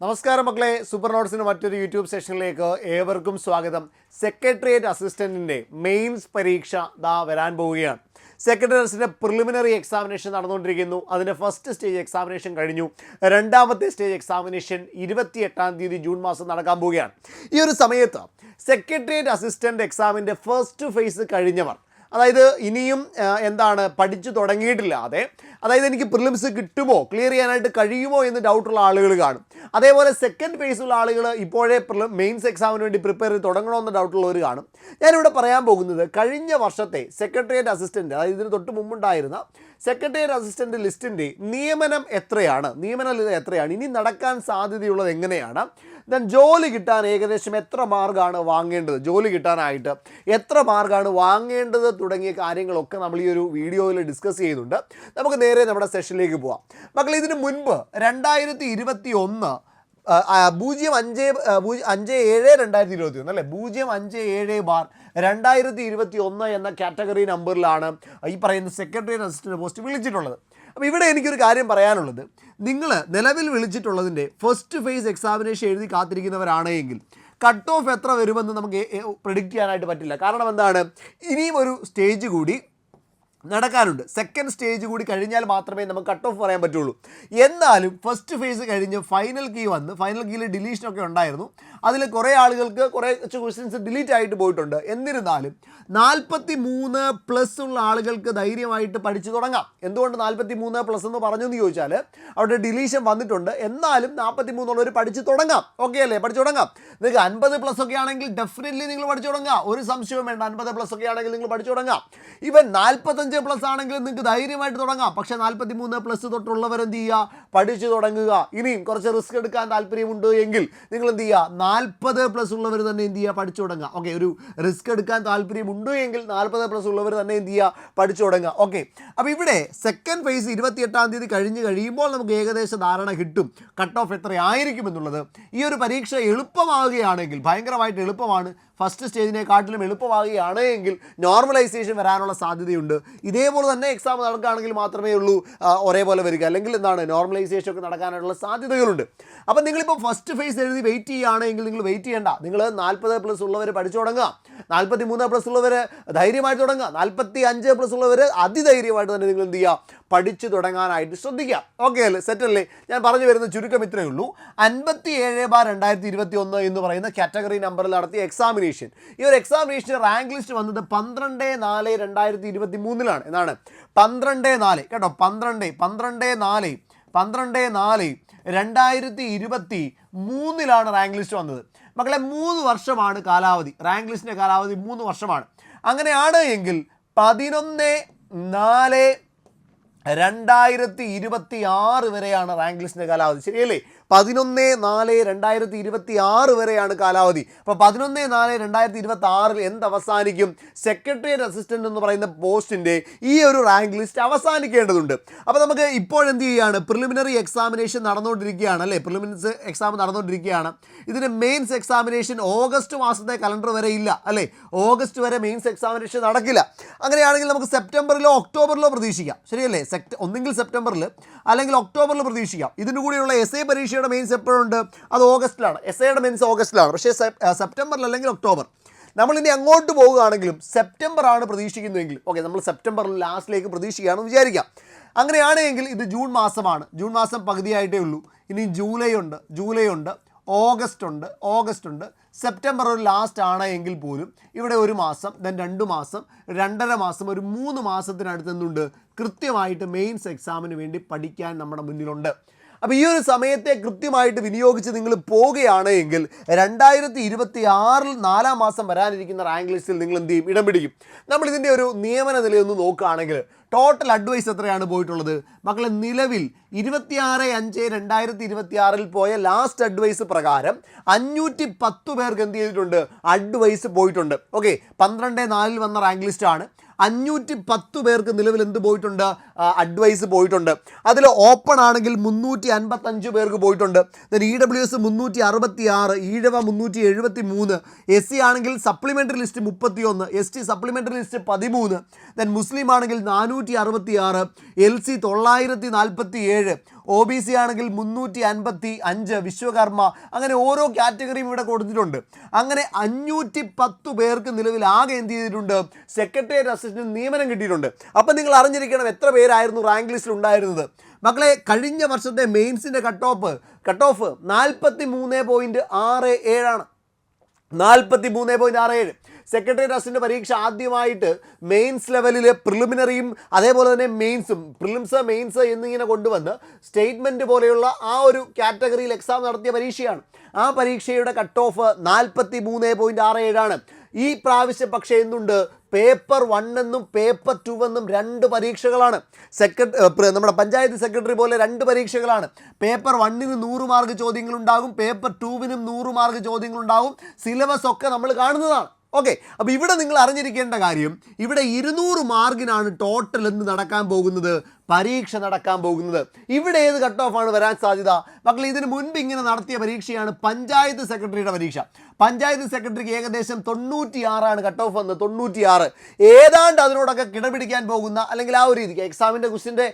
നമസ്കാരം മക്കളെ. സൂപ്പർ നോട്ട്സിന് മറ്റൊരു യൂട്യൂബ് സെഷനിലേക്ക് ഏവർക്കും സ്വാഗതം. സെക്രട്ടേറിയറ്റ് അസിസ്റ്റന്റിന്റെ മെയിൻസ് പരീക്ഷ ദാ വരാൻ പോവുകയാണ്. സെക്രട്ടേറിയറ്റ്സിന്റെ പ്രിലിമിനറി എക്സാമിനേഷൻ നടന്നുകൊണ്ടിരിക്കുന്നു. അതിന്റെ ഫസ്റ്റ് സ്റ്റേജ് എക്സാമിനേഷൻ കഴിഞ്ഞു. രണ്ടാമത്തെ സ്റ്റേജ് എക്സാമിനേഷൻ ഇരുപത്തി എട്ടാം തീയതി ജൂൺ മാസം നടക്കാൻ പോവുകയാണ്. ഈ ഒരു സമയത്ത് സെക്രട്ടേറിയറ്റ് അസിസ്റ്റന്റ് എക്സാമിന്റെ ഫസ്റ്റ് ഫേസ് കഴിഞ്ഞവർ അതായത് ഇനിയും എന്താണ് പഠിച്ചു തുടങ്ങിയിട്ടില്ലാതെ അതായത് എനിക്ക് പ്രിലിംസ് കിട്ടുമോ ക്ലിയർ ചെയ്യാനായിട്ട് കഴിയുമോ എന്ന് ഡൗട്ടുള്ള ആളുകൾ കാണും. അതേപോലെ സെക്കൻഡ് ഫേസുള്ള ആളുകൾ ഇപ്പോഴേ മെയിൻസ് എക്സാമിന് വേണ്ടി പ്രിപ്പയർ ചെയ്ത് തുടങ്ങണമെന്ന് ഡൗട്ടുള്ളവർ കാണും. ഞാനിവിടെ പറയാൻ പോകുന്നത് കഴിഞ്ഞ വർഷത്തെ സെക്രട്ടേറിയറ്റ് അസിസ്റ്റന്റ് അതായത് ഇതിന് തൊട്ട് മുമ്പുണ്ടായിരുന്ന സെക്രട്ടേറിയറ്റ് അസിസ്റ്റന്റ് ലിസ്റ്റിന്റെ നിയമനം എത്രയാണ്? നിയമന എത്രയാണ്? ഇനി നടക്കാൻ സാധ്യതയുള്ളത് എങ്ങനെയാണ്? ദെൻ ജോലി കിട്ടാൻ ഏകദേശം എത്ര മാർക്കാണ് വാങ്ങേണ്ടത്? ജോലി കിട്ടാനായിട്ട് എത്ര മാർക്കാണ് വാങ്ങേണ്ടത് തുടങ്ങിയ കാര്യങ്ങളൊക്കെ നമ്മൾ ഈ ഒരു വീഡിയോയിൽ ഡിസ്കസ് ചെയ്യുന്നുണ്ട് നമുക്ക് നേരെ നമ്മുടെ സെഷനിലേക്ക് പോവാം. മക്കൾ ഇതിന് മുൻപ് രണ്ടായിരത്തി ഇരുപത്തി ഒന്ന് പൂജ്യം അഞ്ച് അഞ്ച് ഏഴ് രണ്ടായിരത്തി ഇരുപത്തി ഒന്ന് അല്ലേ? പൂജ്യം അഞ്ച് ഏഴ് ബാർ രണ്ടായിരത്തി ഇരുപത്തി ഒന്ന് എന്ന കാറ്റഗറി നമ്പറിലാണ് ഈ പറയുന്ന സെക്രട്ടറി അസിസ്റ്റന്റ് പോസ്റ്റ് വിളിച്ചിട്ടുള്ളത്. അപ്പോൾ ഇവിടെ എനിക്കൊരു കാര്യം പറയാനുള്ളത്. നിങ്ങൾ നിലവിൽ വിളിച്ചിട്ടുള്ളതിന്റെ ഫസ്റ്റ് ഫേസ് എക്സാമിനേഷൻ എഴുതി കാത്തിരിക്കുന്നവരാണെങ്കിൽ കട്ട് ഓഫ് എത്ര വരുമെന്ന് നമുക്ക് പ്രിഡിക്റ്റ് ചെയ്യാനായിട്ട് പറ്റില്ല. കാരണം എന്താണ്? ഇനിയും ഒരു സ്റ്റേജ് കൂടി നടക്കാനുണ്ട്. സെക്കൻഡ് സ്റ്റേജ് കൂടി കഴിഞ്ഞാൽ മാത്രമേ നമുക്ക് കട്ട് ഓഫ് പറയാൻ പറ്റുള്ളൂ. എന്നാലും ഫസ്റ്റ് ഫേസ് കഴിഞ്ഞ് ഫൈനൽ കീ വന്ന് ഫൈനൽ കീയിൽ ഡിലീഷനൊക്കെ ഉണ്ടായിരുന്നു. അതിൽ കുറേ ആളുകൾക്ക് കുറേ കുറച്ച് ക്വസ്റ്റ്യൻസ് ഡിലീറ്റ് ആയിട്ട് പോയിട്ടുണ്ട്. എന്നിരുന്നാലും നാൽപ്പത്തി മൂന്ന് പ്ലസ് ഉള്ള ആളുകൾക്ക് ധൈര്യമായിട്ട് പഠിച്ചു തുടങ്ങാം. എന്തുകൊണ്ട് നാൽപ്പത്തി മൂന്ന് പ്ലസ് എന്ന് പറഞ്ഞു എന്ന് ചോദിച്ചാൽ അവിടെ ഡിലീഷൻ വന്നിട്ടുണ്ട്. എന്നാലും നാൽപ്പത്തി മൂന്നുള്ളവർ പഠിച്ചു തുടങ്ങാം. ഓക്കെ അല്ലേ? പഠിച്ചു തുടങ്ങാം. നിങ്ങൾക്ക് അൻപത് പ്ലസ് ഒക്കെ ആണെങ്കിൽ ഡെഫിനറ്റ്ലി നിങ്ങൾ പഠിച്ചു തുടങ്ങാം. ഒരു സംശയവും വേണ്ട. അൻപത് പ്ലസ് ഒക്കെ ആണെങ്കിൽ നിങ്ങൾ പഠിച്ചു തുടങ്ങാം. ഇവൻ നാൽപ്പത്തഞ്ച് പ്ലസ് ആണെങ്കിൽ നിങ്ങൾക്ക് ധൈര്യമായിട്ട് തുടങ്ങാം. പക്ഷേ നാൽപ്പത്തി മൂന്ന് പ്ലസ് തൊട്ടുള്ളവർ എന്ത് ചെയ്യുക? പഠിച്ചു തുടങ്ങുക. ഇനിയും കുറച്ച് റിസ്ക് എടുക്കാൻ താല്പര്യമുണ്ട് എങ്കിൽ നിങ്ങൾ എന്ത് ചെയ്യുക? നാൽപ്പത് പ്ലസ് ഉള്ളവർ തന്നെ എന്ത് ചെയ്യുക? പഠിച്ചു തുടങ്ങുക. ഓക്കെ ഒരു റിസ്ക് എടുക്കാൻ താല്പര്യമുണ്ട് എങ്കിൽ നാൽപ്പത് പ്ലസ് ഉള്ളവർ തന്നെ എന്ത് ചെയ്യുക? പഠിച്ചു തുടങ്ങുക. ഓക്കെ അപ്പോൾ ഇവിടെ സെക്കൻഡ് ഫേസ് ഇരുപത്തിയെട്ടാം തീയതി കഴിഞ്ഞ് കഴിയുമ്പോൾ നമുക്ക് ഏകദേശ ധാരണ കിട്ടും. കട്ട് ഓഫ് എത്രയായിരിക്കും എന്നുള്ളത്. ഈ ഒരു പരീക്ഷ എളുപ്പമാവുകയാണെങ്കിൽ ഭയങ്കരമായിട്ട് എളുപ്പമാണ്. ഫസ്റ്റ് സ്റ്റേജിനെക്കാട്ടിലും എളുപ്പമാകുകയാണ് എങ്കിൽ നോർമലൈസേഷൻ വരാനുള്ള സാധ്യതയുണ്ട്. ഇതേപോലെ തന്നെ എക്സാം നടക്കുകയാണെങ്കിൽ മാത്രമേ ഉള്ളൂ ഒരേപോലെ വരിക. അല്ലെങ്കിൽ എന്താണ് നോർമലൈസേഷൻ ഒക്കെ നടക്കാനുള്ള സാധ്യതകളുണ്ട്. അപ്പം നിങ്ങളിപ്പോൾ ഫസ്റ്റ് ഫേസ് എഴുതി വെയിറ്റ് ചെയ്യുകയാണെങ്കിൽ നിങ്ങൾ വെയിറ്റ് ചെയ്യേണ്ട. നിങ്ങൾ നാൽപ്പത് പ്ലസ് ഉള്ളവർ പഠിച്ചു തുടങ്ങുക. നാൽപ്പത്തി മൂന്ന് പ്ലസ് ഉള്ളവർ ധൈര്യമായിട്ട് തുടങ്ങുക. നാൽപ്പത്തി അഞ്ച് പ്ലസ് ഉള്ളവർ അതിധൈര്യമായിട്ട് തന്നെ നിങ്ങൾ എന്ത് ചെയ്യുക പഠിച്ചു തുടങ്ങാനായിട്ട് ശ്രദ്ധിക്കുക. ഓക്കെ അല്ലേ? സെറ്റ് അല്ലേ? ഞാൻ പറഞ്ഞു വരുന്ന ചുരുക്കം ഇത്രയേ ഉള്ളൂ. അൻപത്തി ഏഴ് ബാർ രണ്ടായിരത്തി ഇരുപത്തി ഒന്ന് എന്ന് പറയുന്ന കാറ്റഗറി നമ്പറിൽ നടത്തിയ എക്സാമിനേഷൻ ഈ ഒരു എക്സാമിനേഷൻ റാങ്ക് ലിസ്റ്റ് വന്നത് പന്ത്രണ്ട് നാല് രണ്ടായിരത്തി ഇരുപത്തി മൂന്നിലാണ് എന്നാണ്. പന്ത്രണ്ട് നാല്. കേട്ടോ പന്ത്രണ്ട് പന്ത്രണ്ട് നാല് പന്ത്രണ്ട് നാല് രണ്ടായിരത്തി ഇരുപത്തി മൂന്നിലാണ് റാങ്ക് ലിസ്റ്റ് വന്നത്. മക്കളെ മൂന്ന് വർഷമാണ് കാലാവധി. റാങ്ക് ലിസ്റ്റിന്റെ കാലാവധി മൂന്ന് വർഷമാണ്. അങ്ങനെയാണ് എങ്കിൽ പതിനൊന്ന് നാല് രണ്ടായിരത്തി ഇരുപത്തി ആറ് വരെയാണ് റാങ്ക് ലിസ്റ്റിന്റെ കാലാവധി. ശരിയല്ലേ? പതിനൊന്ന് നാല് രണ്ടായിരത്തി ഇരുപത്തി ആറ് വരെയാണ് കാലാവധി. അപ്പോൾ പതിനൊന്ന് നാല് രണ്ടായിരത്തി ഇരുപത്തി ആറിൽ എന്ത് അവസാനിക്കും? സെക്രട്ടേറിയറ്റ് അസിസ്റ്റന്റ് എന്ന് പറയുന്ന പോസ്റ്റിന്റെ ഈ ഒരു റാങ്ക് ലിസ്റ്റ് അവസാനിക്കേണ്ടതുണ്ട്. അപ്പോൾ നമുക്ക് ഇപ്പോൾ എന്ത് ചെയ്യുകയാണ് പ്രിലിമിനറി എക്സാമിനേഷൻ നടന്നുകൊണ്ടിരിക്കുകയാണ് അല്ലേ? പ്രിലിമിനറി എക്സാം നടന്നുകൊണ്ടിരിക്കുകയാണ്. ഇതിന് മെയിൻസ് എക്സാമിനേഷൻ ഓഗസ്റ്റ് മാസത്തെ കലണ്ടർ വരെ ഇല്ല അല്ലേ? ഓഗസ്റ്റ് വരെ മെയിൻസ് എക്സാമിനേഷൻ നടക്കില്ല. അങ്ങനെയാണെങ്കിൽ നമുക്ക് സെപ്റ്റംബറിലോ ഒക്ടോബറിലോ പ്രതീക്ഷിക്കാം. ശരിയല്ലേ? ഒന്നെങ്കിൽ സെപ്റ്റംബറിൽ അല്ലെങ്കിൽ ഒക്ടോബറിൽ പ്രതീക്ഷിക്കാം. ഇതിനു കൂടിയുള്ള എസ് എ പരീക്ഷയുടെ മെയിൻസ് എപ്പോഴുണ്ട്? അത് ഓഗസ്റ്റിലാണ്. എസ് ഐയുടെ മെയിൻസ് ഓഗസ്റ്റിലാണ്. പക്ഷേ സെപ്റ്റംബറിൽ അല്ലെങ്കിൽ ഒക്ടോബർ നമ്മൾ ഇനി അങ്ങോട്ട് പോവുകയാണെങ്കിലും സെപ്റ്റംബറാണ് പ്രതീക്ഷിക്കുന്നതെങ്കിൽ ഓക്കെ നമ്മൾ സെപ്റ്റംബറിൽ ലാസ്റ്റിലേക്ക് പ്രതീക്ഷിക്കുകയാണെന്ന് വിചാരിക്കാം. അങ്ങനെയാണെങ്കിൽ ഇത് ജൂൺ മാസമാണ്. ജൂൺ മാസം പകുതിയായിട്ടേ ഉള്ളൂ. ഇനി ജൂലൈ ഉണ്ട്. ജൂലൈ ഉണ്ട്. ഓഗസ്റ്റ് ഉണ്ട്. ഓഗസ്റ്റ് ഉണ്ട്. സെപ്റ്റംബർ ഒരു ലാസ്റ്റ് ആണ് എങ്കിൽ പോലും ഇവിടെ ഒരു മാസം ദെൻ രണ്ട് മാസം രണ്ടര മാസം ഒരു മൂന്ന് മാസത്തിനടുത്ത് കൃത്യമായിട്ട് മെയിൻസ് എക്സാമിന് വേണ്ടി പഠിക്കാൻ നമ്മുടെ മുന്നിലുണ്ട്. അപ്പോൾ ഈ ഒരു സമയത്തെ കൃത്യമായിട്ട് വിനിയോഗിച്ച് നിങ്ങൾ പോവുകയാണ് എങ്കിൽ രണ്ടായിരത്തി ഇരുപത്തി ആറിൽ നാലാം മാസം വരാനിരിക്കുന്ന റാങ്ക് ലിസ്റ്റിൽ നിങ്ങൾ എന്ത് ചെയ്യും? ഇടം പിടിക്കും. നമ്മൾ ഇതിന്റെ ഒരു നിയമന നിലയൊന്ന് നോക്കുകയാണെങ്കിൽ ടോട്ടൽ അഡ്വൈസ് എത്രയാണ് പോയിട്ടുള്ളത്? മക്കളെ നിലവിൽ ഇരുപത്തിയാറ് അഞ്ച് രണ്ടായിരത്തി ഇരുപത്തി ആറിൽ പോയ ലാസ്റ്റ് അഡ്വൈസ് പ്രകാരം അഞ്ഞൂറ്റി പത്ത് പേർക്ക് എന്ത് ചെയ്തിട്ടുണ്ട്? അഡ്വൈസ് പോയിട്ടുണ്ട്. ഓക്കെ പന്ത്രണ്ട് നാലിൽ വന്ന റാങ്ക് ലിസ്റ്റാണ്. അഞ്ഞൂറ്റി പത്ത് പേർക്ക് നിലവിൽ എന്ത് പോയിട്ടുണ്ട്? അഡ്വൈസ് പോയിട്ടുണ്ട്. അതിൽ ഓപ്പൺ ആണെങ്കിൽ മുന്നൂറ്റി അൻപത്തഞ്ച് പേർക്ക് പോയിട്ടുണ്ട്. ഇ ഡബ്ല്യു എസ് മുന്നൂറ്റി അറുപത്തി ആറ് ഈഴവ മുന്നൂറ്റി എഴുപത്തി മൂന്ന് എസ് സി ആണെങ്കിൽ സപ്ലിമെന്ററി ലിസ്റ്റ് മുപ്പത്തി ഒന്ന് എസ് ടി സപ്ലിമെന്ററി ലിസ്റ്റ് പതിമൂന്ന് ദെൻ മുസ്ലിം ആണെങ്കിൽ നാനൂറ്റി അറുപത്തി ആറ് എൽ സി തൊള്ളായിരത്തി നാൽപ്പത്തി ഏഴ് ഒ ബി സി ആണെങ്കിൽ മുന്നൂറ്റി അൻപത്തി അഞ്ച് വിശ്വകർമ്മ. അങ്ങനെ ഓരോ കാറ്റഗറിയും ഇവിടെ കൊടുത്തിട്ടുണ്ട്. അങ്ങനെ അഞ്ഞൂറ്റി പത്ത് പേർക്ക് നിലവിൽ ആകെ എന്ത് ചെയ്തിട്ടുണ്ട്? സെക്രട്ടേറിയറ്റ് അസിസ്റ്റന്റ് നിയമനം കിട്ടിയിട്ടുണ്ട്. അപ്പം നിങ്ങൾ അറിഞ്ഞിരിക്കണം എത്ര പേരായിരുന്നു റാങ്ക് ലിസ്റ്റിൽ ഉണ്ടായിരുന്നത്. മക്കളെ കഴിഞ്ഞ വർഷത്തെ മെയിൻസിന്റെ കട്ട് ഓഫ് കട്ട് ഓഫ് നാൽപ്പത്തി മൂന്ന് പോയിന്റ് ആറ് ഏഴാണ് നാൽപ്പത്തി മൂന്ന് പോയിന്റ് ആറ് ഏഴ്. സെക്രട്ടറി അസിസ്റ്റന്റ് പരീക്ഷ ആദ്യമായിട്ട് മെയിൻസ് ലെവലിൽ പ്രിലിമിനറിയും അതേപോലെ തന്നെ മെയിൻസും പ്രിലിംസ് മെയിൻസ് എന്നിങ്ങനെ കൊണ്ടുവന്ന് സ്റ്റേറ്റ്മെന്റ് പോലെയുള്ള ആ ഒരു കാറ്റഗറിയിൽ എക്സാം നടത്തിയ പരീക്ഷയാണ്. ആ പരീക്ഷയുടെ കട്ട് ഓഫ് നാൽപ്പത്തി മൂന്ന് പോയിന്റ് ആറ് ഏഴാണ്. ഈ പ്രാവശ്യം പക്ഷേ എന്തുണ്ട്? പേപ്പർ വൺ എന്നും പേപ്പർ ടു എന്നും രണ്ട് പരീക്ഷകളാണ്. സെക്രട്ടറി നമ്മുടെ പഞ്ചായത്ത് സെക്രട്ടറി പോലെ രണ്ട് പരീക്ഷകളാണ്. പേപ്പർ വണ്ണിന് നൂറ് മാർക്ക് ചോദ്യങ്ങളുണ്ടാകും. പേപ്പർ ടുവിനും നൂറ് മാർക്ക് ചോദ്യങ്ങളുണ്ടാകും. സിലബസ് ഒക്കെ നമ്മൾ കാണുന്നതാണ്. ഓക്കെ അപ്പോൾ ഇവിടെ നിങ്ങൾ അറിഞ്ഞിരിക്കേണ്ട കാര്യം ഇവിടെ ഇരുന്നൂറ് മാർക്കിനാണ് ടോട്ടൽ എന്ത് നടക്കാൻ പോകുന്നത്? പരീക്ഷ നടക്കാൻ പോകുന്നത്. ഇവിടെ ഏത് കട്ട് ഓഫ് ആണ് വരാൻ സാധ്യത? മക്കൾ ഇതിന് മുൻപ് ഇങ്ങനെ നടത്തിയ പരീക്ഷയാണ് പഞ്ചായത്ത് സെക്രട്ടറിയുടെ പരീക്ഷ. പഞ്ചായത്ത് സെക്രട്ടറിക്ക് ഏകദേശം തൊണ്ണൂറ്റിയാറാണ് കട്ട് ഓഫ് വന്നത്. തൊണ്ണൂറ്റിയാറ്. ഏതാണ്ട് അതിനോടൊക്കെ കിടപിടിക്കാൻ പോകുന്ന അല്ലെങ്കിൽ ആ ഒരു രീതിക്ക് എക്സാമിന്റെ ക്വസ്റ്റിന്റെ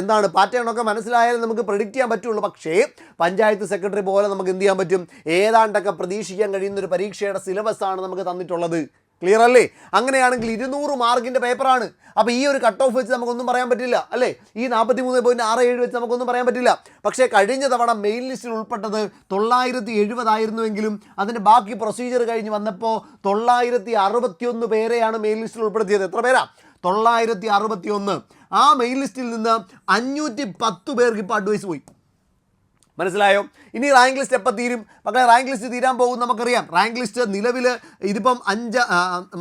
എന്താണ് പാറ്റേണൊക്കെ മനസ്സിലായാലും നമുക്ക് പ്രഡിക്റ്റ് ചെയ്യാൻ പറ്റുള്ളൂ. പക്ഷേ പഞ്ചായത്ത് സെക്രട്ടറി പോലെ നമുക്ക് എന്ത് ചെയ്യാൻ പറ്റും? ഏതാണ്ടൊക്കെ പ്രതീക്ഷിക്കാൻ കഴിയുന്ന ഒരു പരീക്ഷയുടെ സിലബസ് ആണ് നമുക്ക് തന്നിട്ടുള്ളത്. ക്ലിയർ അല്ലേ? അങ്ങനെയാണെങ്കിൽ ഇരുന്നൂറ് മാർക്കിന്റെ പേപ്പറാണ്. അപ്പോൾ ഈ ഒരു കട്ട് ഓഫ് വെച്ച് നമുക്കൊന്നും പറയാൻ പറ്റില്ല അല്ലേ? ഈ നാൽപ്പത്തി മൂന്ന് പോയിന്റ് ആറ് ഏഴ് വെച്ച് നമുക്കൊന്നും പറയാൻ പറ്റില്ല. പക്ഷേ കഴിഞ്ഞ തവണ മെയിൻ ലിസ്റ്റിൽ ഉൾപ്പെട്ടത് തൊള്ളായിരത്തി എഴുപതായിരുന്നുവെങ്കിലും അതിന്റെ ബാക്കി പ്രൊസീജിയർ കഴിഞ്ഞ് വന്നപ്പോൾ തൊള്ളായിരത്തി അറുപത്തിയൊന്ന് പേരെയാണ് മെയിൻ ലിസ്റ്റിൽ ഉൾപ്പെടുത്തിയത്. എത്ര പേരാ? തൊള്ളായിരത്തി അറുപത്തി ഒന്ന് ആ മെയിൻ ലിസ്റ്റിൽ നിന്ന് അഞ്ഞൂറ്റി പത്ത് പേർക്ക് ഇപ്പോൾ അഡ്വൈസ് പോയി. മനസ്സിലായോ? ഇനി റാങ്ക് ലിസ്റ്റ് എപ്പോൾ തീരും? മക്കളെ റാങ്ക് ലിസ്റ്റ് തീരാൻ പോകും നമുക്കറിയാം. റാങ്ക് ലിസ്റ്റ് നിലവിൽ ഇതിപ്പം അഞ്ച്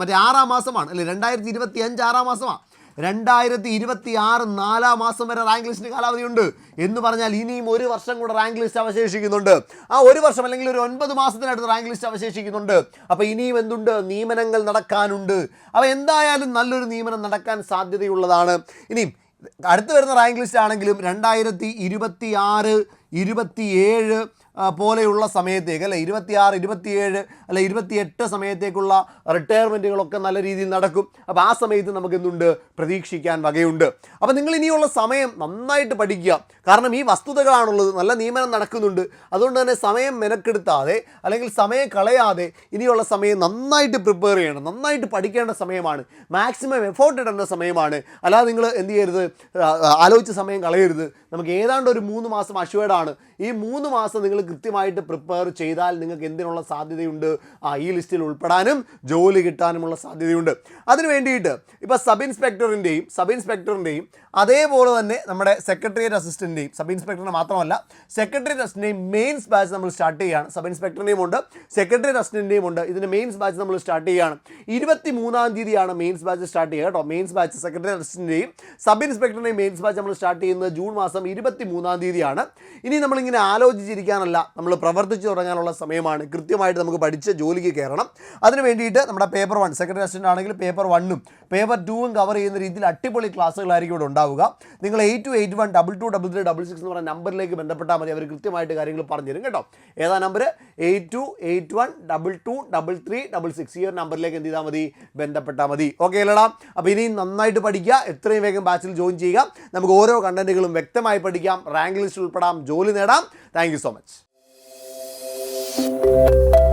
മറ്റേ ആറാം മാസമാണ്. അല്ലെ രണ്ടായിരത്തി ഇരുപത്തി അഞ്ച് ആറാം മാസമാണ്. രണ്ടായിരത്തി ഇരുപത്തി ആറ് നാലാം മാസം വരെ റാങ്ക് ലിസ്റ്റിന് കാലാവധിയുണ്ട് എന്ന് പറഞ്ഞാൽ ഇനിയും ഒരു വർഷം കൂടെ റാങ്ക് ലിസ്റ്റ് അവശേഷിക്കുന്നുണ്ട്. ആ ഒരു വർഷം അല്ലെങ്കിൽ ഒരു ഒൻപത് മാസത്തിനടുത്ത് റാങ്ക് ലിസ്റ്റ് അവശേഷിക്കുന്നുണ്ട്. അപ്പോൾ ഇനിയും എന്തുണ്ട്? നിയമനങ്ങൾ നടക്കാനുണ്ട്. അപ്പോൾ എന്തായാലും നല്ലൊരു നിയമനം നടക്കാൻ സാധ്യതയുള്ളതാണ്. ഇനിയും അടുത്ത് വരുന്ന റാങ്ക് ലിസ്റ്റ് ആണെങ്കിലും രണ്ടായിരത്തി ഇരുപത്തി ആറ് ഇരുപത്തിയേഴ് പോലെയുള്ള സമയത്തേക്ക് അല്ലെ ഇരുപത്തിയാറ് ഇരുപത്തിയേഴ് അല്ലെ ഇരുപത്തിയെട്ട് സമയത്തേക്കുള്ള റിട്ടയർമെന്റുകളൊക്കെ നല്ല രീതിയിൽ നടക്കും. അപ്പോൾ ആ സമയത്ത് നമുക്ക് എന്തുണ്ട്? പ്രതീക്ഷിക്കാൻ വകയുണ്ട്. അപ്പോൾ നിങ്ങൾ ഇനിയുള്ള സമയം നന്നായിട്ട് പഠിക്കുക. കാരണം ഈ വസ്തുതകളാണുള്ളത് നല്ല നിയമനം നടക്കുന്നുണ്ട്. അതുകൊണ്ട് തന്നെ സമയം മെനക്കെടുത്താതെ അല്ലെങ്കിൽ സമയം കളയാതെ ഇനിയുള്ള സമയം നന്നായിട്ട് പ്രിപ്പയർ ചെയ്യണം. നന്നായിട്ട് പഠിക്കേണ്ട സമയമാണ്. മാക്സിമം എഫോർട്ട് ഇടേണ്ട സമയമാണ്. അല്ലാതെ നിങ്ങൾ എന്ത് ചെയ്യരുത്? ആലോചിച്ച സമയം കളയരുത്. നമുക്ക് ഏതാണ്ട് ഒരു മൂന്ന് മാസം അഷ്വേഡാണ് ഈ മൂന്ന് മാസം നിങ്ങൾ കൃത്യമായിട്ട് പ്രിപ്പയർ ചെയ്താൽ നിങ്ങൾക്ക് എന്തിനുള്ള സാധ്യതയുണ്ട്? ആ ഈ ലിസ്റ്റിൽ ഉൾപ്പെടാനും ജോലി കിട്ടാനുമുള്ള സാധ്യതയുണ്ട്. അതിന് വേണ്ടിയിട്ട് ഇപ്പോൾ സബ് ഇൻസ്പെക്ടറിന്റെയും സബ് ഇൻസ്പെക്ടറിന്റെയും അതേപോലെ തന്നെ നമ്മുടെ സെക്രട്ടേറിയറ്റ് അസിസ്റ്റന്റെയും സബ് ഇൻസ്പെക്ടറിനെ മാത്രമല്ല സെക്രട്ടേറിയറ്റ് അസിസ്റ്റന്റെയും മെയിൻസ് ബാച്ച് നമ്മൾ സ്റ്റാർട്ട് ചെയ്യുകയാണ് സബ് ഇൻസ്പെക്ടറിന്റെയും ഉണ്ട് സെക്രട്ടേറിയറ്റ് അസിസ്റ്റന്റെയും ഉണ്ട്. ഇതിന്റെ മെയിൻസ് ബാച്ച് നമ്മൾ സ്റ്റാർട്ട് ചെയ്യുകയാണ് ഇരുപത്തി മൂന്നാം തീയതിയാണ് മെയിൻസ് ബാച്ച് സ്റ്റാർട്ട് ചെയ്യുക കേട്ടോ. മെയിൻസ് ബാച്ച് സെക്രട്ടറി അസിസ്റ്റന്റെയും സബ് ഇൻസ്പെക്ടറിന്റെയും മെയിൻസ് ബാച്ച് നമ്മൾ സ്റ്റാർട്ട് ചെയ്യുന്നത് ജൂൺ മാസം ഇരുപത്തി മൂന്നാം തീയതിയാണ്. ഇനി നമ്മളിങ്ങനെ ആലോചിച്ചിരിക്കാനല്ല നമ്മൾ പ്രവർത്തിച്ചു തുടങ്ങാനുള്ള സമയമാണ്. കൃത്യമായിട്ട് നമുക്ക് പഠിച്ച് ജോലിക്ക് കയറണം. അതിന് വേണ്ടിയിട്ട് നമ്മുടെ പേപ്പർ വൺ സെക്കൻഡ് അസിസ്റ്റന്റ് ആണെങ്കിൽ പേപ്പർ വണ്ണും പേപ്പർ ടൂവും കവർ ചെയ്യുന്ന രീതിയിൽ അടിപൊളി ക്ലാസ്സുകളായിരിക്കും ഇവിടെ ഉണ്ടാവുക. നിങ്ങൾ eight two eight one double two double three double six എന്ന് പറഞ്ഞ നമ്പറിലേക്ക് ബന്ധപ്പെട്ടാൽ മതി. അവർ കൃത്യമായിട്ട് കാര്യങ്ങൾ പറഞ്ഞു തരും കേട്ടോ. ഏതാ number eight two eight one double two double three double six ഈ ഒരു നമ്പറിലേക്ക് എന്ത് ചെയ്താൽ മതി? ബന്ധപ്പെട്ടാൽ മതി. ഓക്കെ അല്ലടാ. അപ്പോൾ ഇനിയും നന്നായിട്ട് പഠിക്കുക. എത്രയും വേഗം ബാച്ചിൽ ജോയിൻ ചെയ്യുക. നമുക്ക് ഓരോ കണ്ടന്റുകളും വ്യക്തമായി പഠിക്കാം. റാങ്ക് ലിസ്റ്റ് ഉൾപ്പെടാം. ജോലി നേടാം. Thank so much Thank you.